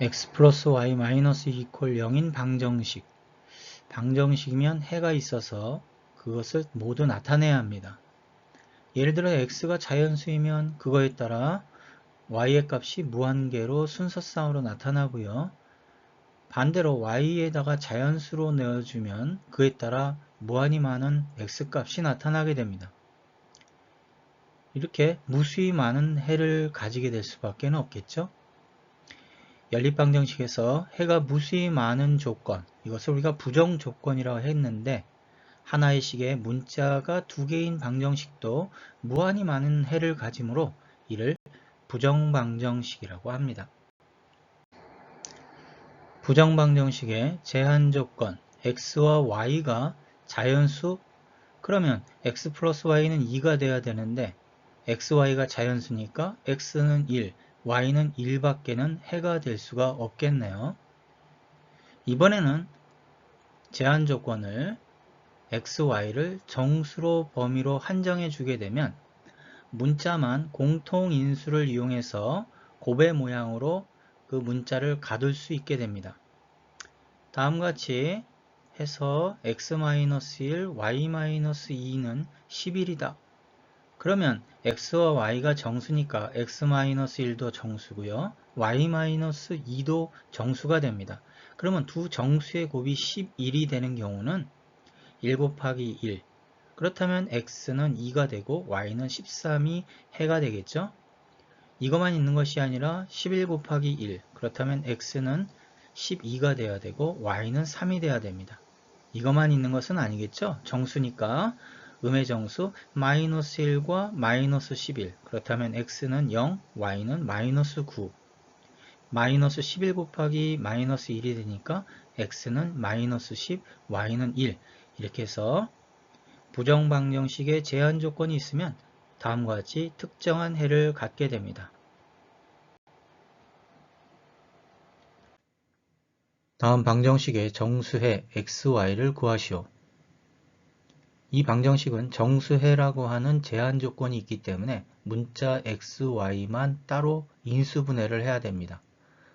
x 플러스 y 마이너스 2 이퀄 0인 방정식 방정식이면 해가 있어서 그것을 모두 나타내야 합니다. 예를 들어 x가 자연수이면 그거에 따라 y의 값이 무한계로 순서쌍으로 나타나고요. 반대로 y에다가 자연수로 내어주면 그에 따라 무한히 많은 x값이 나타나게 됩니다. 이렇게 무수히 많은 해를 가지게 될 수밖에 없겠죠. 연립방정식에서 해가 무수히 많은 조건, 이것을 우리가 부정 조건이라고 했는데 하나의 식에 문자가 두 개인 방정식도 무한히 많은 해를 가지므로 이를 부정방정식이라고 합니다. 부정방정식의 제한조건 x와 y가 자연수 그러면 x 플러스 y는 2가 돼야 되는데 x, y가 자연수니까 x는 1, y는 1밖에는 해가 될 수가 없겠네요. 이번에는 제한 조건을 x, y를 정수로 범위로 한정해 주게 되면 문자만 공통인수를 이용해서 곱의 모양으로 그 문자를 가둘 수 있게 됩니다. 다음과 같이 해서 x-1, y-2는 11이다. 그러면 x와 y가 정수니까 x-1도 정수고요. y-2도 정수가 됩니다. 그러면 두 정수의 곱이 11이 되는 경우는 1 곱하기 1 그렇다면 x는 2가 되고 y는 13이 해가 되겠죠. 이것만 있는 것이 아니라 11 곱하기 1 그렇다면 x는 12가 돼야 되고 y는 3이 돼야 됩니다. 이것만 있는 것은 아니겠죠. 정수니까 음의 정수 마이너스 1과 마이너스 11 그렇다면 x는 0, y는 마이너스 9 마이너스 11 곱하기 마이너스 1이 되니까 x는 마이너스 10, y는 1 이렇게 해서 부정방정식의 제한 조건이 있으면 다음과 같이 특정한 해를 갖게 됩니다. 다음 방정식의 정수해 xy를 구하시오. 이 방정식은 정수해라고 하는 제한 조건이 있기 때문에 문자 xy만 따로 인수분해를 해야 됩니다.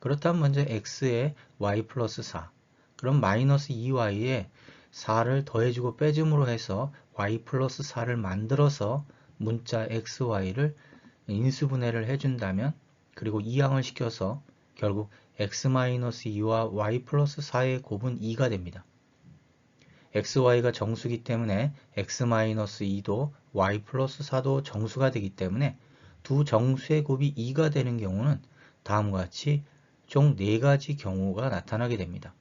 그렇다면 먼저 x에 y 플러스 4 그럼 마이너스 2y에 4를 더해주고 빼줌으로 해서 y 플러스 4를 만들어서 문자 xy를 인수분해를 해준다면 그리고 이항을 시켜서 결국 x-2와 y 플러스 4의 곱은 2가 됩니다. Xy가 정수기 때문에 x-2도 y 플러스 4도 정수가 되기 때문에 두 정수의 곱이 2가 되는 경우는 다음과 같이 총 4가지 경우가 나타나게 됩니다.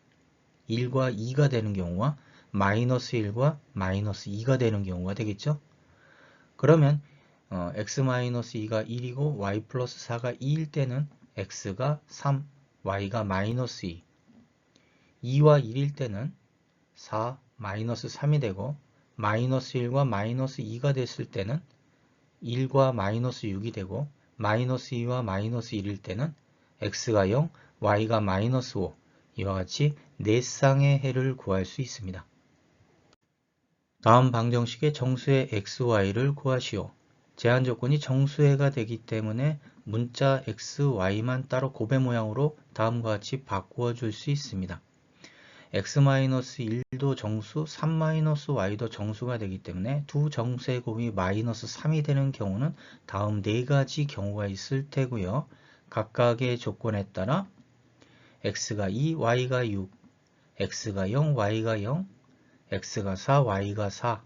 1과 2가 되는 경우와 마이너스 1과 마이너스 2가 되는 경우가 되겠죠. 그러면 어, x-2가 1이고 y 플러스 4가 2일 때는 x가 3, y가 마이너스 2 2와 1일 때는 4, 마이너스 3이 되고 마이너스 1과 마이너스 2가 됐을 때는 1과 마이너스 6이 되고 마이너스 2와 마이너스 1일 때는 x가 0, y가 마이너스 5 이와 같이 4쌍의 해를 구할 수 있습니다. 다음 방정식의 정수의 xy를 구하시오. 제한 조건이 정수해가 되기 때문에 문자 xy만 따로 곱의 모양으로 다음과 같이 바꾸어 줄 수 있습니다. X-1도 정수, 3-y도 정수가 되기 때문에 두 정수의 곱이 마이너스 3이 되는 경우는 다음 네 가지 경우가 있을 테고요. 각각의 조건에 따라 x가 2, y가 6, x가 0, y가 0, x가 4, y가 4,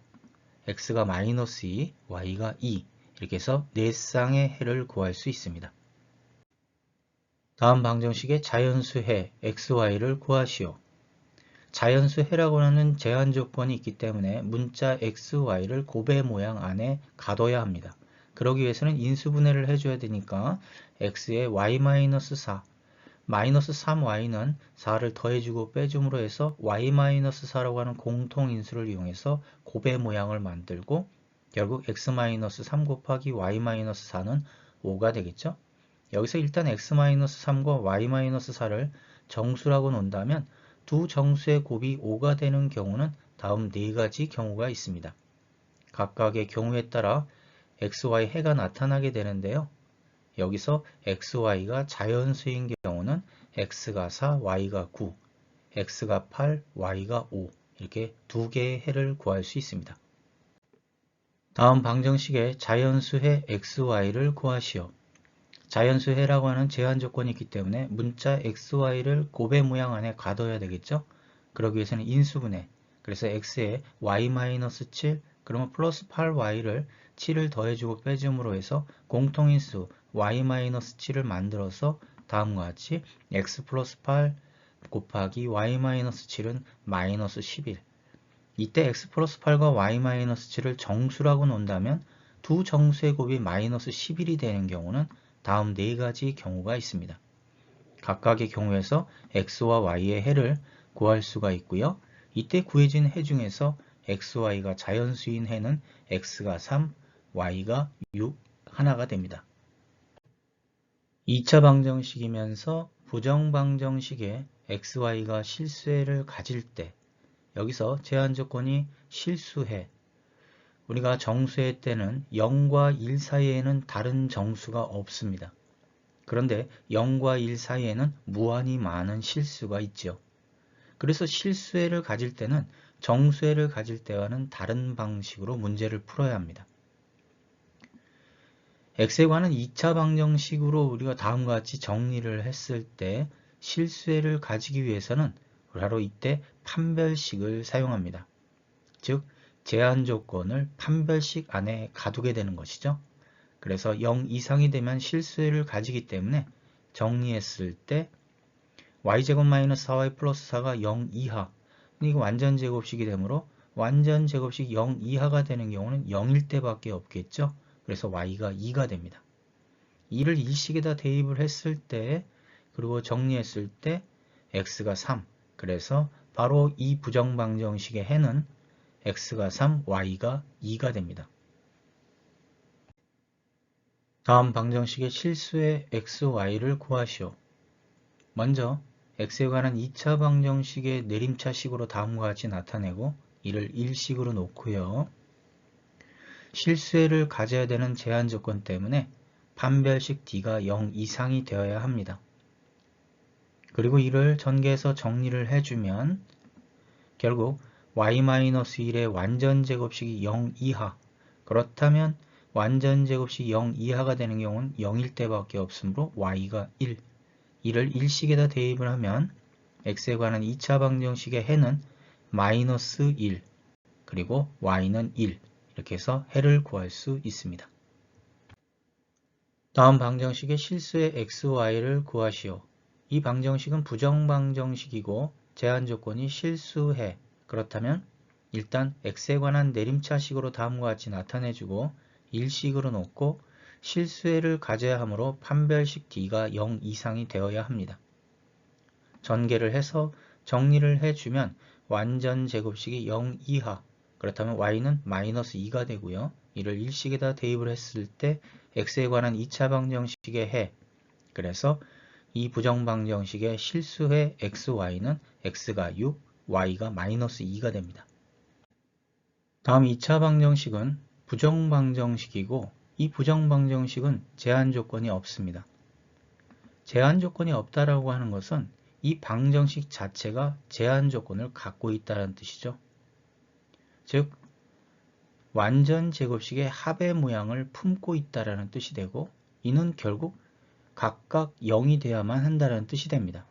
x가 마이너스 2, y가 2 이렇게 해서 4쌍의 해를 구할 수 있습니다. 다음 방정식의 자연수해 xy를 구하시오. 자연수 해라고 하는 제한 조건이 있기 때문에 문자 xy를 곱의 모양 안에 가둬야 합니다. 그러기 위해서는 인수분해를 해줘야 되니까 x에 y-4 마이너스 3y는 4를 더해주고 빼줌으로 해서 y-4라고 하는 공통인수를 이용해서 곱의 모양을 만들고 결국 x-3 곱하기 y-4는 5가 되겠죠. 여기서 일단 x-3과 y-4를 정수라고 놓는다면 두 정수의 곱이 5가 되는 경우는 다음 네 가지 경우가 있습니다. 각각의 경우에 따라 xy 해가 나타나게 되는데요. 여기서 xy가 자연수인 경우는 x가 4, y가 9, x가 8, y가 5 이렇게 두 개의 해를 구할 수 있습니다. 다음 방정식의 자연수의 xy를 구하시오. 자연수 해라고 하는 제한 조건이 있기 때문에 문자 xy를 곱의 모양 안에 가둬야 되겠죠. 그러기 위해서는 인수분해. 그래서 x에 y-7 그러면 플러스 8y를 7을 더해주고 빼줌으로 해서 공통인수 y-7을 만들어서 다음과 같이 x 플러스 8 곱하기 y-7은 마이너스 11 이때 x 플러스 8과 y-7을 정수라고 놓는다면 두 정수의 곱이 마이너스 11이 되는 경우는 다음 네 가지 경우가 있습니다. 각각의 경우에서 x와 y의 해를 구할 수가 있고요. 이때 구해진 해 중에서 xy가 자연수인 해는 x가 3, y가 6 하나가 됩니다. 2차 방정식이면서 부정방정식에 xy가 실수해를 가질 때 여기서 제한 조건이 실수해. 우리가 정수해 때는 0과 1 사이에는 다른 정수가 없습니다. 그런데 0과 1 사이에는 무한히 많은 실수가 있죠. 그래서 실수해를 가질 때는 정수해를 가질 때와는 다른 방식으로 문제를 풀어야 합니다. x에 관한 2차 방정식으로 우리가 다음과 같이 정리를 했을 때 실수해를 가지기 위해서는 바로 이때 판별식을 사용합니다. 즉 제한 조건을 판별식 안에 가두게 되는 것이죠. 그래서 0 이상이 되면 실수를 가지기 때문에 정리했을 때 y제곱 마이너스 4y 플러스 4가 0 이하 이거 완전 제곱식이 되므로 완전 제곱식 0 이하가 되는 경우는 0일 때밖에 없겠죠. 그래서 y가 2가 됩니다. 2를 일식에다 대입을 했을 때 그리고 정리했을 때 x가 3 그래서 바로 이 부정방정식의 해는 x가 3, y가 2가 됩니다. 다음 방정식의 실수의 x, y를 구하시오. 먼저 x에 관한 2차 방정식의 내림차식으로 다음과 같이 나타내고 이를 일식으로 놓고요. 실수를 가져야 되는 제한 조건 때문에 판별식 d가 0 이상이 되어야 합니다. 그리고 이를 전개해서 정리를 해주면 결국 y-1의 완전 제곱식이 0 이하 그렇다면 완전 제곱식 0 이하가 되는 경우는 0일 때밖에 없으므로 y가 1 이를 일식에다 대입을 하면 x에 관한 2차 방정식의 해는 마이너스 1 그리고 y는 1 이렇게 해서 해를 구할 수 있습니다. 다음 방정식의 실수의 xy를 구하시오. 이 방정식은 부정방정식이고 제한 조건이 실수해. 그렇다면 일단 x에 관한 내림차식으로 다음과 같이 나타내주고 일식으로 놓고 실수해를 가져야 하므로 판별식 d가 0 이상이 되어야 합니다. 전개를 해서 정리를 해주면 완전 제곱식이 0 이하 그렇다면 y는 마이너스 2가 되고요. 이를 일식에다 대입을 했을 때 x에 관한 2차 방정식의 해 그래서 이 부정방정식의 실수의 xy는 x가 6, y가 마이너스 2가 됩니다. 다음 2차 방정식은 부정방정식이고 이 부정방정식은 제한 조건이 없습니다. 제한 조건이 없다라고 하는 것은 이 방정식 자체가 제한 조건을 갖고 있다는 뜻이죠. 즉 완전 제곱식의 합의 모양을 품고 있다라는 뜻이 되고 이는 결국 각각 0이 되어야만 한다는 뜻이 됩니다.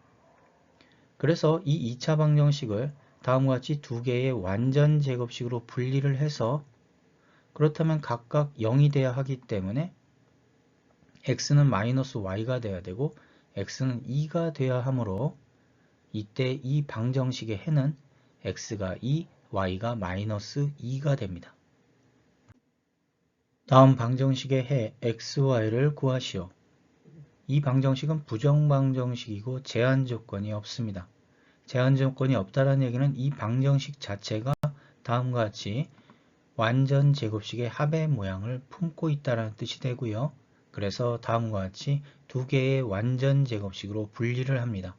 그래서 이 2차 방정식을 다음과 같이 두 개의 완전 제곱식으로 분리를 해서 그렇다면 각각 0이 돼야 하기 때문에 x는 마이너스 y가 돼야 되고 x는 2가 돼야 하므로 이때 이 방정식의 해는 x가 2, y가 마이너스 2가 됩니다. 다음 방정식의 해 xy를 구하시오. 이 방정식은 부정방정식이고 제한 조건이 없습니다. 제한 조건이 없다는 얘기는 이 방정식 자체가 다음과 같이 완전 제곱식의 합의 모양을 품고 있다는 뜻이 되고요. 그래서 다음과 같이 두 개의 완전 제곱식으로 분리를 합니다.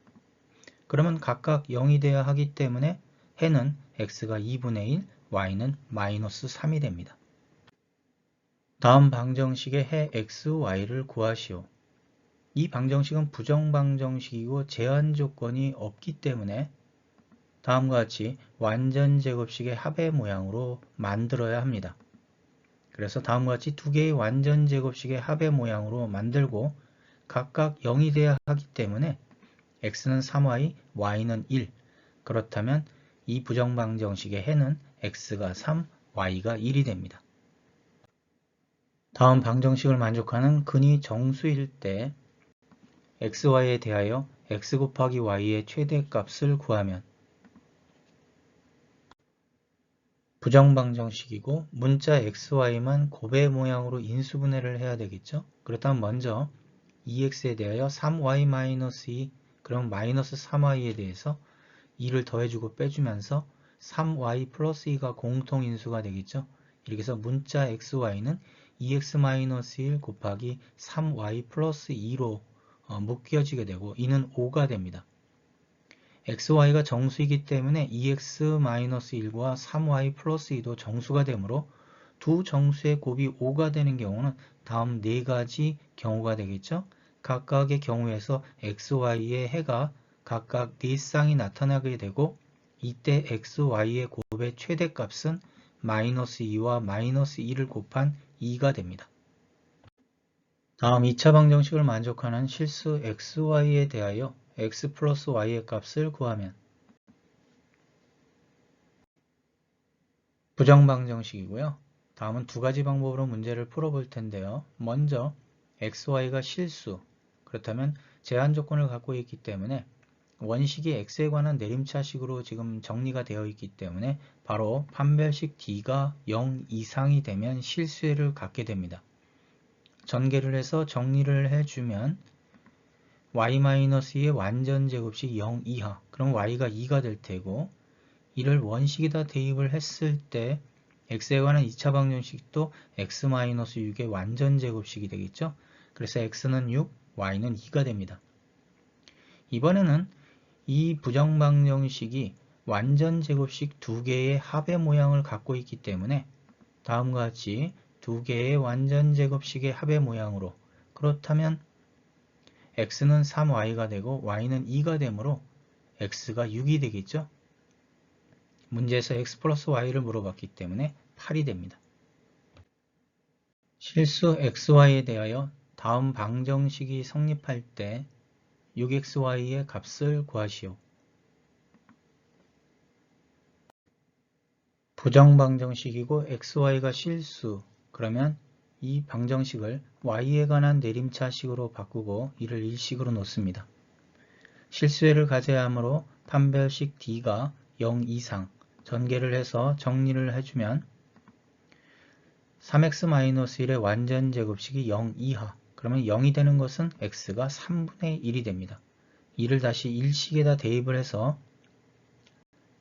그러면 각각 0이 되어야 하기 때문에 해는 x가 2분의 1, y는 마이너스 3이 됩니다. 다음 방정식의 해 x, y를 구하시오. 이 방정식은 부정방정식이고 제한 조건이 없기 때문에 다음과 같이 완전 제곱식의 합의 모양으로 만들어야 합니다. 그래서 다음과 같이 두 개의 완전 제곱식의 합의 모양으로 만들고 각각 0이 돼야 하기 때문에 x는 3y, y는 1 그렇다면 이 부정방정식의 해는 x가 3, y가 1이 됩니다. 다음 방정식을 만족하는 근이 정수일 때 xy에 대하여 x 곱하기 y의 최대값을 구하면 부정방정식이고 문자 xy만 곱의 모양으로 인수분해를 해야 되겠죠. 그렇다면 먼저 2x에 대하여 3y-2 그럼 마이너스 3y에 대해서 2를 더해주고 빼주면서 3y 플러스 2가 공통인수가 되겠죠. 이렇게 해서 문자 xy는 2x-1 곱하기 3y 플러스 2로 어, 묶여지게 되고 이는 5가 됩니다. xy가 정수이기 때문에 2x-1과 3y 플러스 2도 정수가 되므로 두 정수의 곱이 5가 되는 경우는 다음 네 가지 경우가 되겠죠. 각각의 경우에서 xy의 해가 각각 4쌍이 나타나게 되고 이때 xy의 곱의 최대값은 마이너스 2와 마이너스 2를 곱한 2가 됩니다. 다음 2차 방정식을 만족하는 실수 xy에 대하여 x 플러스 y의 값을 구하면 부정방정식이고요. 다음은 두 가지 방법으로 문제를 풀어볼 텐데요. 먼저 xy가 실수, 그렇다면 제한 조건을 갖고 있기 때문에 원식이 x에 관한 내림차식으로 지금 정리가 되어 있기 때문에 바로 판별식 d가 0 이상이 되면 실수를 갖게 됩니다. 전개를 해서 정리를 해주면 y-2의 완전 제곱식 0 이하 그럼 y가 2가 될 테고 이를 원식에다 대입을 했을 때 x에 관한 2차 방정식도 x-6의 완전 제곱식이 되겠죠. 그래서 x는 6, y는 2가 됩니다. 이번에는 이 부정방정식이 완전 제곱식 두 개의 합의 모양을 갖고 있기 때문에 다음과 같이 두 개의 완전 제곱식의 합의 모양으로 그렇다면 x는 3y가 되고 y는 2가 되므로 x가 6이 되겠죠. 문제에서 x 플러스 y를 물어봤기 때문에 8이 됩니다. 실수 xy에 대하여 다음 방정식이 성립할 때 6xy의 값을 구하시오. 부정방정식이고 xy가 실수 그러면 이 방정식을 y에 관한 내림차식으로 바꾸고 이를 일식으로 놓습니다. 실수회를 가져야 하므로 판별식 d가 0 이상 전개를 해서 정리를 해주면 3x-1의 완전 제곱식이 0 이하 그러면 0이 되는 것은 x가 3분의 1이 됩니다. 이를 다시 일식에다 대입을 해서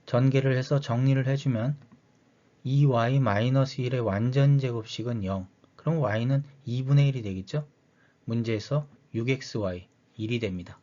전개를 해서 정리를 해주면 2y-1의 완전 제곱식은 0. 그럼 y는 2분의 1이 되겠죠? 문제에서 6xy 1이 됩니다.